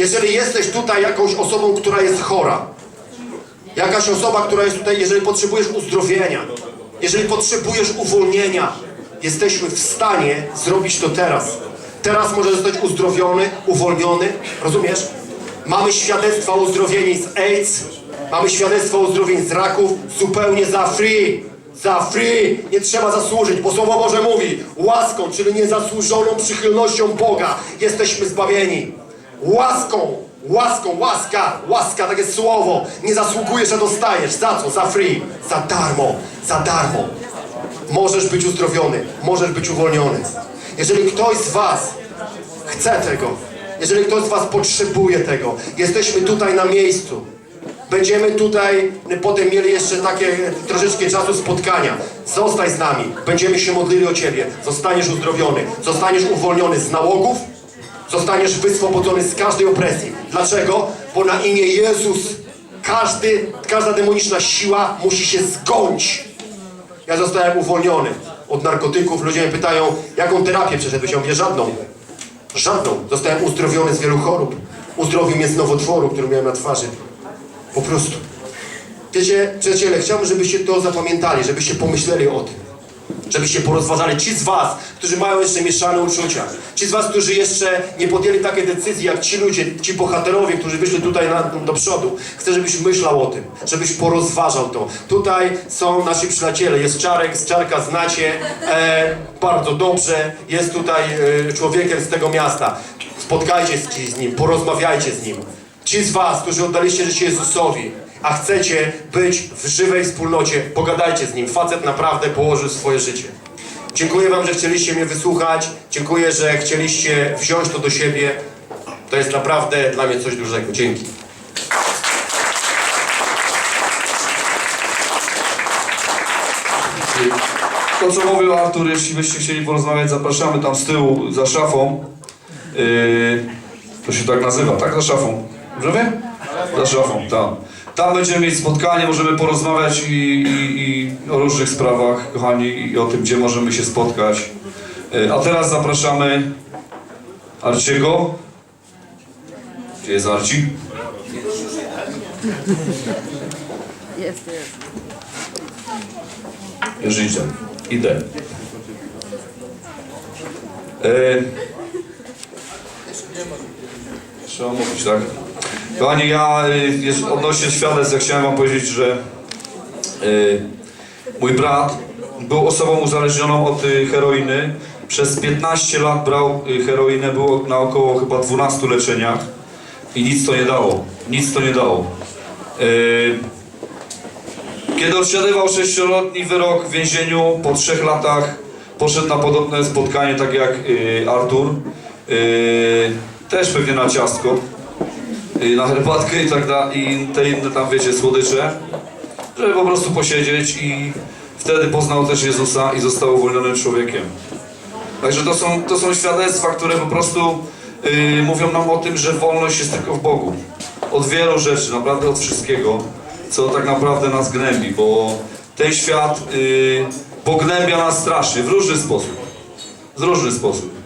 Jeżeli jesteś tutaj jakąś osobą, która jest chora, jakaś osoba, która jest tutaj, jeżeli potrzebujesz uzdrowienia, jeżeli potrzebujesz uwolnienia, jesteśmy w stanie zrobić to teraz. Teraz możesz zostać uzdrowiony, uwolniony, rozumiesz? Mamy świadectwa uzdrowieni z AIDS, mamy świadectwa uzdrowień z raków, zupełnie za free. Za free! Nie trzeba zasłużyć, bo Słowo Boże mówi łaską, czyli niezasłużoną przychylnością Boga jesteśmy zbawieni. Łaską, łaską, łaska, łaska, takie słowo. Nie zasługujesz, a dostajesz. Za co? Za free, za darmo, za darmo. Możesz być uzdrowiony, możesz być uwolniony. Jeżeli ktoś z Was chce tego, jeżeli ktoś z Was potrzebuje tego, jesteśmy tutaj na miejscu. Będziemy tutaj potem mieli jeszcze takie troszeczkę czasu spotkania. Zostań z nami, będziemy się modlili o Ciebie. Zostaniesz uzdrowiony, zostaniesz uwolniony z nałogów, zostaniesz wyswobodzony z każdej opresji. Dlaczego? Bo na imię Jezus każdy, każda demoniczna siła musi się zgąć. Ja zostałem uwolniony od narkotyków. Ludzie mnie pytają, jaką terapię przeszedłeś? Ja mówię, żadną. Żadną. Zostałem uzdrowiony z wielu chorób. Uzdrowił mnie z nowotworu, który miałem na twarzy. Po prostu. Wiecie, przyjaciele, chciałbym, żebyście to zapamiętali, żebyście pomyśleli o tym. Żebyście porozważali. Ci z was, którzy mają jeszcze mieszane uczucia. Ci z was, którzy jeszcze nie podjęli takiej decyzji, jak ci ludzie, ci bohaterowie, którzy wyszli tutaj na, do przodu. Chcę, żebyś myślał o tym. Żebyś porozważał to. Tutaj są nasi przyjaciele. Jest Czarek, z Czarka znacie e, bardzo dobrze. Jest tutaj e, człowiekiem z tego miasta. Spotkajcie się z nim, porozmawiajcie z nim. Ci z was, którzy oddaliście życie Jezusowi, a chcecie być w żywej wspólnocie, pogadajcie z nim. Facet naprawdę położył swoje życie. Dziękuję wam, że chcieliście mnie wysłuchać. Dziękuję, że chcieliście wziąć to do siebie. To jest naprawdę dla mnie coś dużego. Dzięki. To co mówił Artur, jeśli byście chcieli porozmawiać, zapraszamy tam z tyłu, za szafą. Yy, to się tak nazywa, tak? Za szafą. Dobrze? Za szafą, tam. Tam będziemy mieć spotkanie, możemy porozmawiać i, i, i o różnych sprawach, kochani, i o tym, gdzie możemy się spotkać. Yy, a teraz zapraszamy Arciego. Gdzie jest Arci? Jest, jest. Już idę. Idę. Trzeba mówić, tak? Kochani, ja y, jest, odnośnie świadectw, chciałem wam powiedzieć, że y, mój brat był osobą uzależnioną od y, heroiny. Przez 15 lat brał y, heroinę, było na około chyba 12 leczeniach i nic to nie dało. Nic to nie dało. Y, kiedy odsiadywał sześcioletni wyrok w więzieniu, po trzech latach poszedł na podobne spotkanie, tak jak y, Artur. Y, też pewnie na ciastko, y, na herbatkę i tak dalej, i te inne tam, wiecie, słodycze, żeby po prostu posiedzieć i wtedy poznał też Jezusa i został uwolnionym człowiekiem. Także to są, to są świadectwa, które po prostu y, mówią nam o tym, że wolność jest tylko w Bogu. Od wielu rzeczy, naprawdę od wszystkiego, co tak naprawdę nas gnębi, bo ten świat y, pognębia nas strasznie, w różny sposób. W różny sposób.